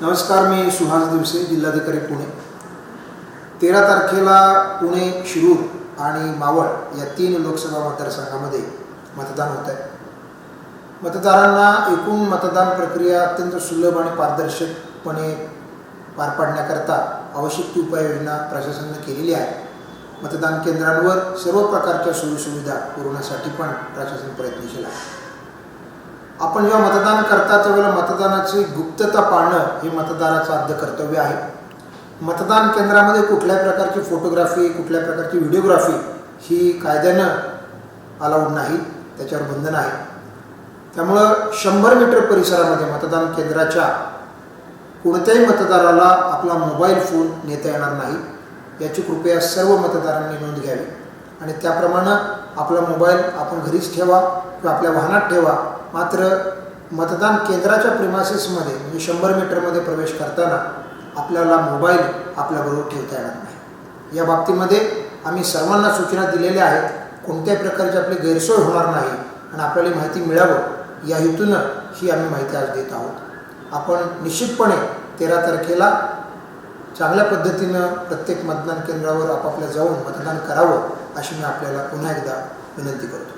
नमस्कार मी सुहास दिवसे जिल्हाधिकारी पुणे. तेरा तारखेला पुणे शिरूर आणि मावळ या तीन लोकसभा मतदारसंघामध्ये मतदान होत आहे मतदारांना एकूण मतदान प्रक्रिया अत्यंत सुलभ आणि पारदर्शकपणे पार पाडण्याकरता आवश्यक ती उपाययोजना प्रशासनाने केलेली आहे. मतदान केंद्रांवर सर्व प्रकारच्या सोयीसुविधा पुरवण्यासाठी पण प्रशासन प्रयत्नशील आहे. आपण जेव्हा मतदान करता त्यावेळेला मतदानाची गुप्तता पाळणं हे मतदानाचं आद्य कर्तव्य आहे. मतदान केंद्रामध्ये कुठल्या प्रकारची फोटोग्राफी कुठल्या प्रकारची व्हिडिओग्राफी ही कायद्यानं अलाउड नाही त्याच्यावर बंधन आहे त्यामुळं शंभर मीटर परिसरामध्ये मतदान केंद्राच्या कोणत्याही मतदाराला आपला मोबाईल फोन नेता येणार नाही. याची कृपया सर्व मतदारांनी नोंद घ्यावी. आणि त्याप्रमाणे आपला मोबाईल आपण घरीच ठेवा किंवा आपल्या वाहनात ठेवा. मात्र मतदान केंद्राच्या प्रिमासिसमध्ये म्हणजे शंभर मीटरमध्ये प्रवेश करताना आपल्याला मोबाईल आपल्याबरोबर ठेवता येणार नाही. या बाबतीमध्ये आम्ही सर्वांना सूचना दिलेल्या आहेत कोणत्याही प्रकारची आपली गैरसोय होणार नाही आणि आपल्याला माहिती मिळावं या हेतूनं ही आम्ही माहिती आज देत आहोत. आपण निश्चितपणे तेरा तारखेला चांगल्या पद्धतीनं प्रत्येक मतदान केंद्रावर आपापल्या जाऊन मतदान करावं अशी मी आपल्याला पुन्हा एकदा विनंती करतो.